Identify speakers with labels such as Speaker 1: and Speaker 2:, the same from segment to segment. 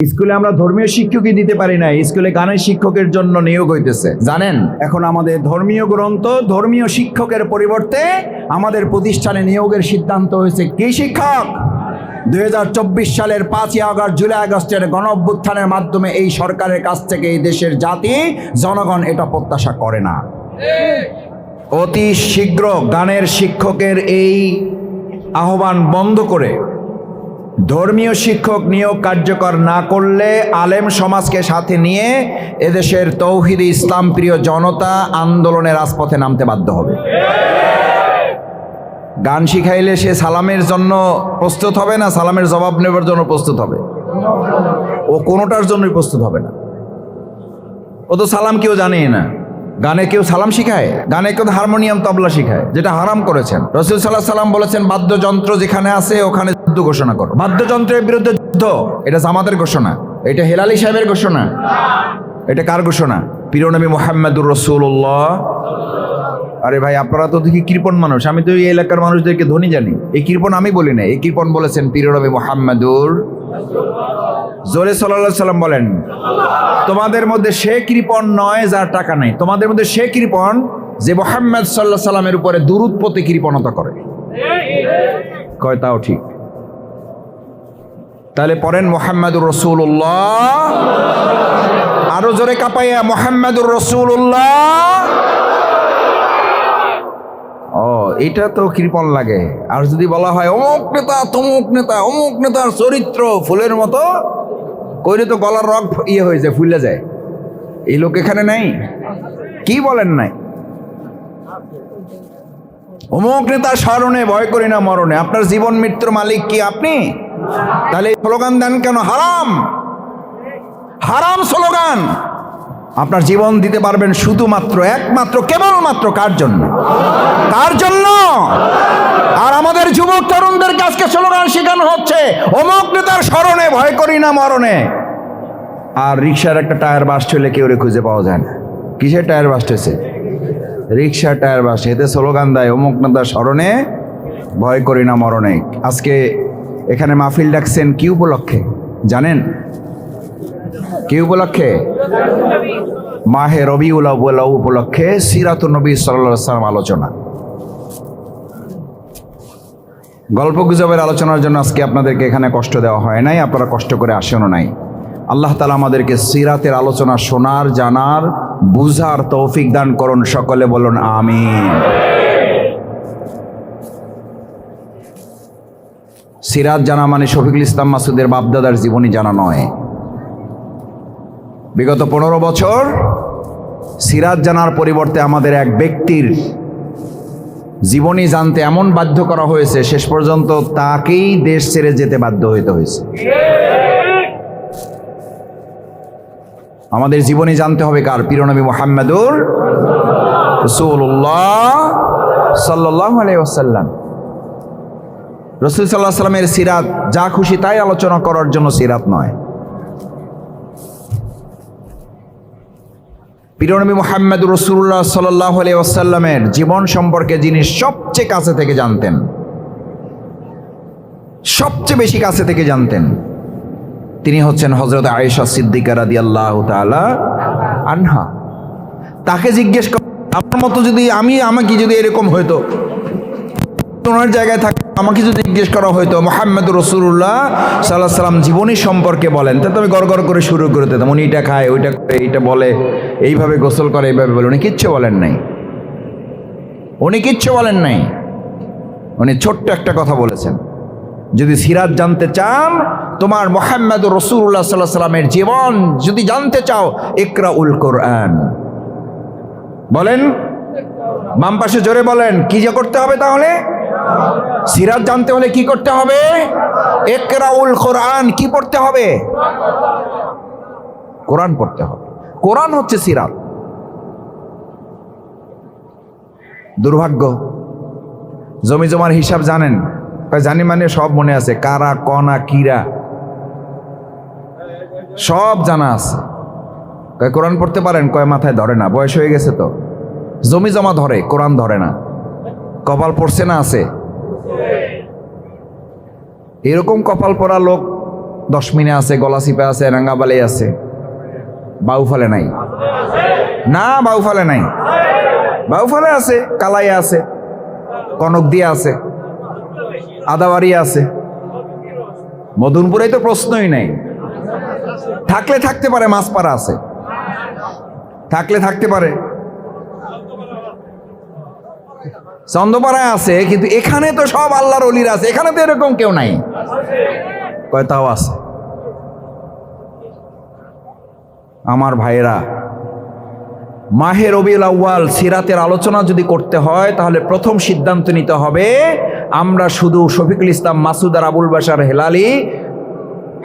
Speaker 1: স্কুলে আমরা ধর্মীয় শিক্ষকই দিতে পারি না স্কুলে গানের শিক্ষকের জন্য নিয়োগ হইতেছে। জানেন? এখন আমাদের ধর্মীয় গ্রন্থ ধর্মীয় শিক্ষকের পরিবর্তে আমাদের প্রতিষ্ঠানে নিয়োগের সিদ্ধান্ত হয়েছে কি শিক্ষক? দুই হাজার চব্বিশ সালের পাঁচই আগস্ট, জুলাই আগস্টের গণ অভ্যুত্থানের মাধ্যমে এই সরকারের কাছ থেকে এই দেশের জাতি, জনগণ এটা প্রত্যাশা করে না। অতি শীঘ্র গানের শিক্ষকের এই আহ্বান বন্ধ করে ধর্মীয় শিক্ষক নিয়োগ কার্যকর না করলে আলেম সমাজকে সাথে নিয়ে এদেশের তৌহিদ ইসলাম প্রিয় জনতা আন্দোলনের রাজপথে নামতে বাধ্য হবে। গান শিখাইলে সে সালামের জন্য প্রস্তুত হবে না? সালামের জবাব নেবার জন্য প্রস্তুত হবে। ও কোনোটার জন্যই প্রস্তুত হবে না। ও তো সালাম কেউ জানেই না। গানে কেউ সালাম শিখায়? গানে কেউ হারমোনিয়াম তবলা শিখায়, যেটা হারাম করেছেন। রসুল সাল্লাহ সাল্লাম বলেছেন, বাদ্যযন্ত্র যেখানে আছে, ওখানে যুদ্ধ ঘোষণা করো। বাদ্যযন্ত্রের বিরুদ্ধে যুদ্ধ, এটা জামাতের ঘোষণা। এটা হেলালি সাহেবের ঘোষণা। এটা কার ঘোষণা? প্রিয়নবী মোহাম্মদুর রসুল্লাহ আরে ভাই, আপনারা তো দেখি কৃপণ মানুষ। আমি তো এই এলাকার মানুষদেরকে ধনী জানি। এই কৃপণ আমি বলি না এই কৃপণ বলেছেন প্রিয়নবী মোহাম্মদুর জোরে সাল্লাহ সাল্লাম বলেন, তোমাদের মধ্যে সে কৃপণ নয় যার টাকা নেই। তোমাদের মধ্যে সে কৃপণ যে মোহাম্মদ সাল্লাহ সাল্লামের উপরে দুরুদ পতি কৃপণতা করে। কয়, তাও ঠিক। তাহলে পড়েন, মোহাম্মদুর রসুল্লাহ আরও জোরে কাপাইয়া, মোহাম্মদুর রসুল্লাহ এটা তো কৃপণ লাগে। আর যদি বলা হয়, অমুক নেতা, তমুক নেতা, অমুক নেতার চরিত্র ফুলের মতো কইলে তো গলার রগ ইয়ে হয়ে যায়, ফুলে যায়। এই লোক এখানে নাই। কি বলেন নাই? অমুক নেতা স্মরণে, ভয় করি না মরণে। আপনার জীবন মৃত্যুর মালিক কি আপনি? তাহলে স্লোগান দেন কেন? হারাম! হারাম স্লোগান! আপনার জীবন দিতে পারবেন শুধুমাত্র, একমাত্র, কেবলমাত্র কার জন্য? কার জন্য? যুবক তরুণদের কাছকে স্লোগান শেখানো হচ্ছে। অমুক নেতার স্মরণে, ভয় করি না মরণে। আর রিক্সার একটা টায়ার বাস্ট হলে কেউ খুঁজে পাওয়া যায় না। কিসের টায়ার বাস্ট হয়েছে? রিক্সার টায়ার বাস্ট। এতে স্লোগান দেয়, অমুক নেতার স্মরণে, ভয় করি না মরণে। আজকে এখানে মাহফিল ডাকছেন কি উপলক্ষে? জানেন? কি উপলক্ষে? মাহে রবিউল উপলক্ষে সিরাত নবী সাল্লাহ সাল্লাম আলোচনা। গল্প গুজবের আলোচনার জন্য আজকে আপনাদেরকে এখানে কষ্ট দেওয়া হয় নাই, আপনারা কষ্ট করে আসেনও নাই। আল্লাহ তালা আমাদেরকে সিরাতের আলোচনা শোনার, জানার, বুঝার তৌফিক দান করুন, সকলে বলুন আমি সিরাত জানা মানে শফিকুল ইসলাম মাসুদের বাপদাদার জীবনী জানা নয়। বিগত পনেরো বছর সিরাত জানার পরিবর্তে আমাদের এক ব্যক্তির জীবনী জানতে এমন বাধ্য করা হয়েছে, শেষ পর্যন্ত তাকেই দেশ ছেড়ে যেতে বাধ্য হইতে হয়েছে। আমাদের জীবনী জানতে হবে কার? পিরনবী মোহাম্মদুর রসুল্লাহ সাল্লাহ আলাইসাল্লাম রসুল সাল্লাহ সাল্লামের সিরাত, যা খুশি তাই আলোচনা করার জন্য সিরাত নয়। পিরনবী মোহাম্মদ রসুল্লাহ সাল্লাহ ওসাল্লামের জীবন সম্পর্কে যিনি সবচেয়ে কাছে থেকে জানতেন, সবচেয়ে বেশি কাছে থেকে জানতেন, তিনি হচ্ছেন হজরত আয়েশা সিদ্দিকা রাদি আল্লাহ আনহা। তাকে জিজ্ঞেস কর আপনার মতো যদি আমি, আমাকে যদি এরকম হইতো, ওনার জায়গায় থাক, আমাকে যদি জিজ্ঞেস করা হয়তো মোহাম্মদ রসুল্লাহ সাল্লাহ সাল্লাম জীবনী সম্পর্কে বলেন তা তো আমি গড় করে শুরু করে দিতাম, উনি এটা খায়, ওইটা করে, এইটা বলে। এইভাবে গোসল করে, এইভাবে বলে, উনি কিচ্ছু বলেন নাই। উনি কিচ্ছু বলেন নাই। উনি ছোট্ট একটা কথা বলেছেন। যদি সিরাজ জানতে চান, তোমার মোহাম্মদ রসুল্লাহ সাল্লাহ সাল্লামের জীবন যদি জানতে চাও ইকরা উল কোরআন। বলেন? বাম পাশে জোরে বলেন, কি যে করতে হবে তাহলে? সিরাত জানতে হলে কি করতে হবে? একরাউল কোরআন কি পড়তে হবে? কোরআন পড়তে হবে। কোরআন হচ্ছে সিরাত। দুর্ভাগ্য। জমি জমার হিসাব জানেন? জানি মানে সব মনে আছে। কারা, কনা, কিরা। সব জানা আছে। কয়, কোরআন পড়তে পারেন? কয়, মাথায় ধরে না। বয়স হয়ে গেছে তো। জমি জমা ধরে, কোরআন ধরে না। কপাল পড়ছে না আছে? এরকম কপাল পরা লোক দশমিনে আছে গলাচিপে আছে, রাঙ্গাবালি আছে। বাউফালে নাই। না বাউফালে নাই। বাউফালে আছে কালাই আছে, কনক দিয়ে আছে, আদাবাড়ি আছে। মদনপুরে তো প্রশ্নই নাই। থাকলে থাকতে পারে, মাছপাড়া আছে। থাকলে থাকতে পারে। চন্দ্রপাড়ায় আছে, কিন্তু এখানে তো সব আল্লাহর অলির আছে। এখানে তো এরকম কেউ নাই। কয় তাও আছে। আমার ভাইয়েরা মাহের রবিউল আউ্য়াল সিরাতের আলোচনা যদি করতে হয়, তাহলে প্রথম সিদ্ধান্ত নিতে হবে, আমরা শুধু শফিকুল ইসলাম মাসুদ আর আবুল বাসার হেলালি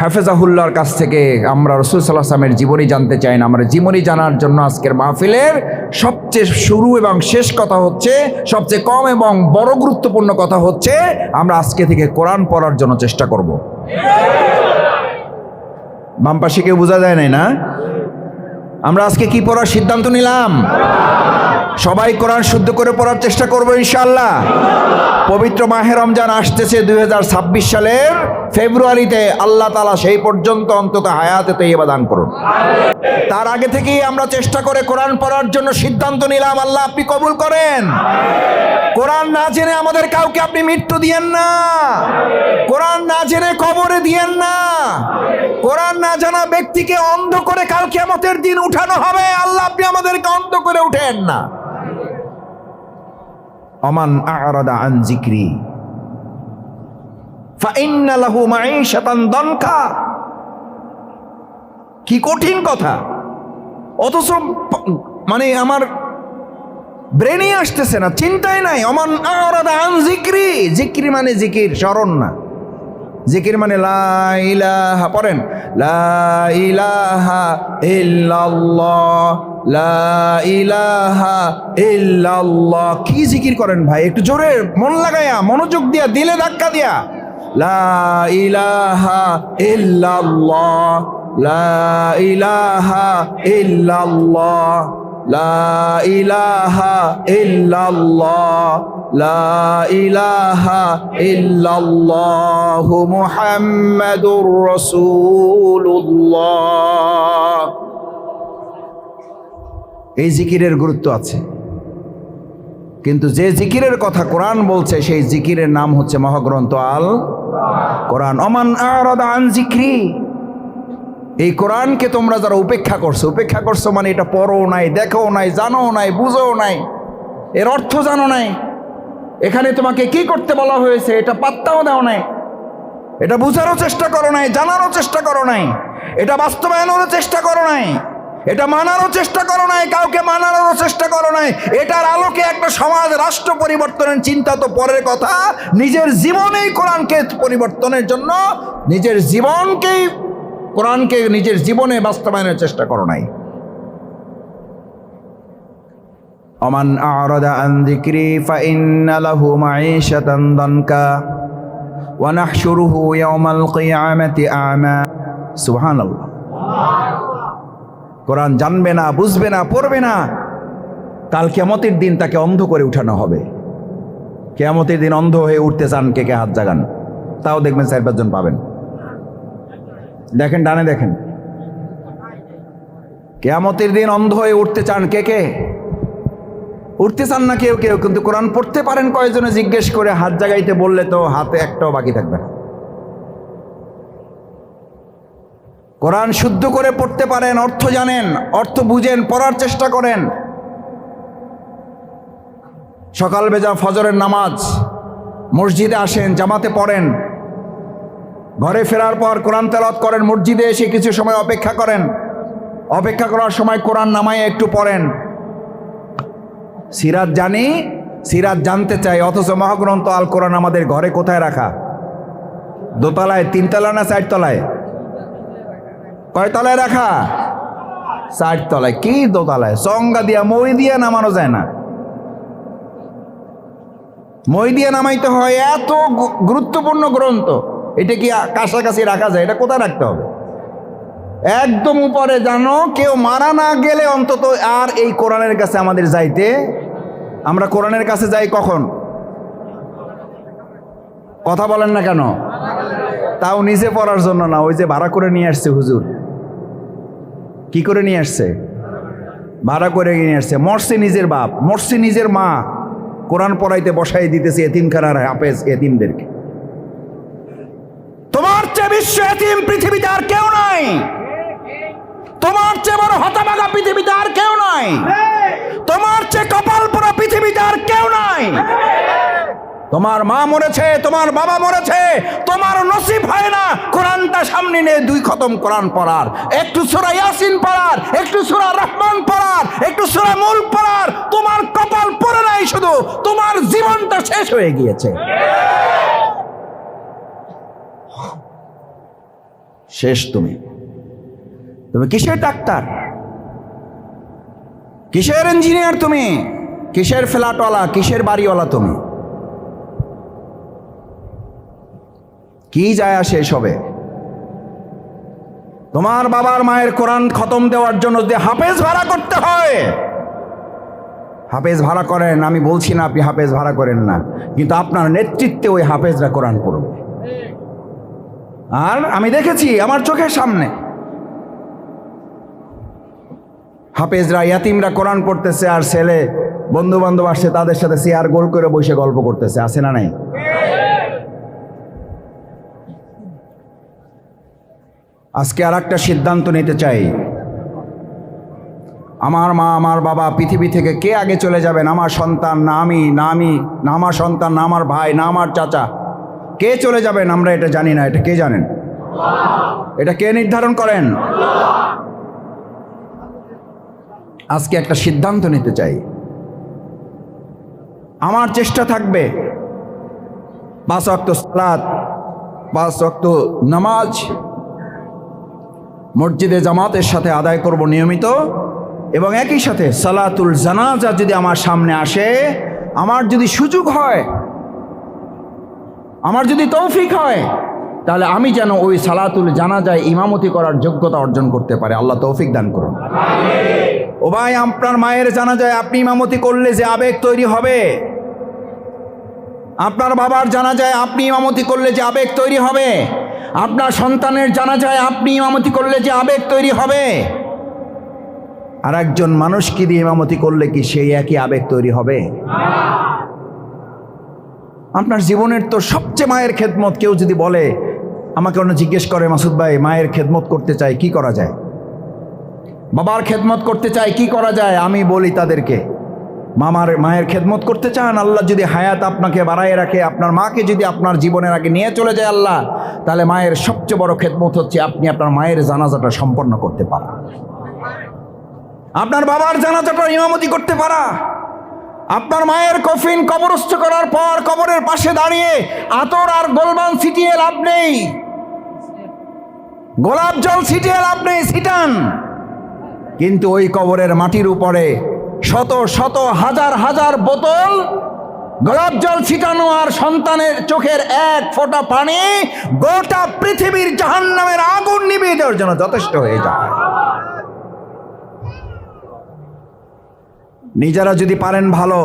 Speaker 1: হাফেজাহুল্লার কাছ থেকে আমরা রসুল সাল্লাহ জীবনী জানতে চাই না। আমরা জীবনী জানার জন্য আজকের মাহফিলের সবচেয়ে শুরু এবং শেষ কথা হচ্ছে, সবচেয়ে কম এবং বড় গুরুত্বপূর্ণ কথা হচ্ছে, আমরা আজকে থেকে কোরআন পড়ার জন্য চেষ্টা করব। বাম বোঝা যায় নাই না? আমরা আজকে কি পড়ার সিদ্ধান্ত নিলাম? সবাই কোরআন শুদ্ধ করে পড়ার চেষ্টা করব ইনশাল্লাহ পবিত্র মাহে রমজান আসতেছে দুই হাজার ছাব্বিশ সালের ফেব্রুয়ারিতে। আল্লাহ তালা সেই পর্যন্ত অন্তত হায়াতে তৈবা দান করুন। তার আগে থেকেই আমরা চেষ্টা করে কোরআন পড়ার জন্য সিদ্ধান্ত নিলাম, আল্লাহ আপনি কবুল করেন। কোরআন না জেনে আমাদের কাউকে আপনি মৃত্যু দিয়েন না। কোরআন না জেনে কবরে দিয়েন না। কোরআন না জানা ব্যক্তিকে অন্ধ করে কাল কেমতের দিন উঠানো হবে, আল্লাহ আপনি আমাদেরকে অন্ধ করে উঠেন না। অমান আরাদা আন জিক্রি কি কঠিন কথা। অথচ মানে আমার ব্রেনে আসতেছে না চিন্তায় নাই। অমান আরাদা আন জিক্রি জিক্রি মানে জিকির স্মরণ না। জিকির মানে লা ইলাহা, পড়েন। লা ইলাহা ইল্লাল্লাহ লা ইল্লাল্লাহ। কি জিকির করেন ভাই? একটু জোরে মন লাগায়া, মনোযোগ দিয়া, দিলে ধাক্কা দিয়া। লা ইলাহা লা ইলাহা লা ইলাহা লা ইলাহা এই জিকিরের গুরুত্ব আছে। কিন্তু যে জিকিরের কথা কোরআন বলছে, সেই জিকিরের নাম হচ্ছে মহাগ্রন্থ আল কোরআন। অমান আন জিক্রি। এই কোরআনকে তোমরা যারা উপেক্ষা করছ উপেক্ষা করছ মানে এটা পড়ো নাই, দেখো নাই, জানো নাই, বুঝো নাই, এর অর্থ জানো নাই। এখানে তোমাকে কি করতে বলা হয়েছে, এটা পাত্তাও দাও নাই। এটা বুঝারও চেষ্টা করো নাই, জানারও চেষ্টা করো নাই। এটা বাস্তবায়নেরও চেষ্টা করো নাই। এটা মানারও চেষ্টা করো নাই, কাউকে মানারও চেষ্টা করো নাই। এটার আলোকে একটা সমাজ রাষ্ট্র পরিবর্তনের চিন্তা তো পরের কথা। নিজের জীবনেই কোরআনকে পরিবর্তনের জন্য নিজের জীবনকেই, কোরআনকে নিজের জীবনে বাস্তবায়নের চেষ্টা করো নাই। অমান আরাদা আন যিকরি ফাইন্না লাহু মাঈশাতান দানকা ওয়া আ'মা। কোরআন জানবে না, বুঝবে না, পড়বে না। কাল কেমতের দিন তাকে অন্ধ করে উঠানো হবে। কেয়ামতের দিন অন্ধ হয়ে উঠতে চান কে কে হাত জাগান? তাও দেখবেন চার, পাঁচজন পাবেন। দেখেন, ডানে দেখেন। কেয়ামতের দিন অন্ধ হয়ে উঠতে চান কে কে? উঠতে চান না কেউ কেউ, কিন্তু কোরআন পড়তে পারেন কয়েকজনে জিজ্ঞেস করে হাত জাগাইতে বললে তো হাতে একটাও বাকি থাকবে না। কোরআন শুদ্ধ করে পড়তে পারেন, অর্থ জানেন, অর্থ বুঝেন, পড়ার চেষ্টা করেন। সকাল বেজা ফজরের নামাজ, মসজিদে আসেন, জামাতে পড়েন। ঘরে ফেরার পর কোরআন তেলাওয়াত করেন, মসজিদে এসে কিছু সময় অপেক্ষা করেন। অপেক্ষা করার সময় কোরআন নামায় একটু পড়েন। সিরাত জানি, সিরাত জানতে চাই, অথচ মহাগ্রন্থ আল কোরআন আমাদের ঘরে কোথায় রাখা? দোতলায়, তিনতলা না চারতলায়? কয়তলায় রাখা? চারতলায় কি দোতলায় চঙ্গা দিয়া মই দিয়া নামানো যায় না। মই দিয়ে নামাইতে হয় এত গুরুত্বপূর্ণ গ্রন্থ। এটা কি কাছাকাছি রাখা যায়? এটা কোথায় রাখতে হবে? একদম উপরে জানো, কেউ মারা না গেলে অন্তত আর এই কোরআনের কাছে আমাদের যাইতে, আমরা কোরআনের কাছে যাই কখন? কথা বলেন না কেন? তাও নিজে পড়ার জন্য না, ওই যে ভাড়া করে নিয়ে আসছে হুজুর। কি করে নিয়ে আসছে? ভাড়া করে নিয়ে আসছে। মরছে নিজের বাপ। মরছে নিজের মা। কোরআন পড়াইতে বসাই দিতেছে এতিম এতিমখানার হাফেজ এতিমদেরকে। তোমার চেয়ে বিশ্ব এতিম পৃথিবীতে আর কেউ নাই। তোমার চেয়ে বড় হতভাগা পৃথিবীতে আর কেউ নাই। তোমার চেয়ে কপাল পোড়া পৃথিবীতে আর কেউ নাই। তোমার মা মরেছে, তোমার বাবা মরেছে, তোমার নসিব হয় না। কোরআনটা সামনে নিয়ে দুই খতম কোরআন পড়ার। একটু সুরা ইয়াসিন পড়ার, একটু সুরা রহমান পড়ার, একটু সুরা মূল পড়ার। তোমার কপাল পড়ে নাই শুধু, তোমার জীবনটা শেষ হয়ে গিয়েছে। শেষ তুমি। তুমি কিসের ডাক্তার? কিসের ইঞ্জিনিয়ার তুমি? কিসের ফ্ল্যাটওয়ালা? কিসের বাড়িওয়ালা তুমি? কি যায় আসে সবে তোমার বাবার মায়ের কোরআন খতম দেওয়ার জন্য যে হাফেজ ভাড়া করতে হয়, হাফেজ ভাড়া করেন, আমি বলছি না আপনি হাফেজ ভাড়া করেন না, কিন্তু আপনার নেতৃত্বে ওই হাফেজরা কোরআন পড়বে। আর আমি দেখেছি আমার চোখের সামনে। হাফেজরা, ইয়াতিমরা কোরআন পড়তেছে আর ছেলে বন্ধু বান্ধব আসছে, তাদের সাথে চেয়ার গোল করে বসে গল্প করতেছে, আছে না নাই? আজকে আর একটা সিদ্ধান্ত নিতে চাই। আমার মা, আমার বাবা, পৃথিবী থেকে কে আগে চলে যাবেন? আমার সন্তান না আমি না আমি, না আমার সন্তান, না আমার ভাই, না আমার চাচা। কে চলে যাবেন? আমরা এটা জানি না। এটা কে জানেন? এটা কে নির্ধারণ করেন? আজকে একটা সিদ্ধান্ত নিতে চাই। আমার চেষ্টা থাকবে। পাঁচ অক্ত সালাদ পাঁচ অক্ত নামাজ মসজিদে জামাতের সাথে আদায় করব নিয়মিত এবং একই সাথে সালাতুল জানাজা যদি আমার সামনে আসে, আমার যদি সুযোগ হয়, আমার যদি তৌফিক হয়, তাহলে আমি যেন ওই সালাতুল জানাজায় ইমামতি করার যোগ্যতা অর্জন করতে পারে। আল্লাহ তৌফিক দান করুন। ও ভাই, আপনার মায়ের জানাজায় আপনি ইমামতি করলে যে আবেগ তৈরি হবে, আপনার বাবার জানাজায় আপনি ইমামতি করলে যে আবেগ তৈরি হবে আপনার সন্তানের জানা যায় আপনি ইমামতি করলে যে আবেগ তৈরি হবে? আর একজন মানুষ কি দিয়ে ইমামতি করলে কি সেই একই আবেগ তৈরি হবে? আপনার জীবনের তো সবচেয়ে মায়ের খেদমত, কেউ যদি বলে, আমাকে অন্য জিজ্ঞেস করে, মাসুদ ভাই, মায়ের খেদমত করতে চাই, কি করা যায়? বাবার খেদমত করতে চাই, কি করা যায়? আমি বলি তাদেরকে। মামার, মায়ের খেদমত করতে চান, আল্লাহ যদি হায়াত আপনাকে বাড়ায় রাখে, আপনার মাকে যদি আপনার জীবনের আগে নিয়ে চলে যায় আল্লাহ, তাহলে মায়ের সবচেয়ে বড় খেদমত হচ্ছে আপনি আপনার মায়ের জানাজাটা সম্পন্ন করতে পারা। আপনার বাবার জানাজাটা ইমামতি করতে পারা। আপনার মায়ের কফিন কবরস্থ করার পর কবরের পাশে দাঁড়িয়ে আতর আর গোলবান ছিটিয়ে লাভ নেই। গোলাপ জল ছিটিয়ে লাভ নেই, ছিটান। কিন্তু ওই কবরের মাটির উপরে শত শত হাজার হাজার বোতল গোলাপ জল ছিটানো আর সন্তানের চোখের এক ফোঁটা পানি গোটা পৃথিবীর জাহান নামের আগুন নিবিয়ে দেওয়ার জন্য যথেষ্ট হয়ে যায়। নিজেরা যদি পারেন ভালো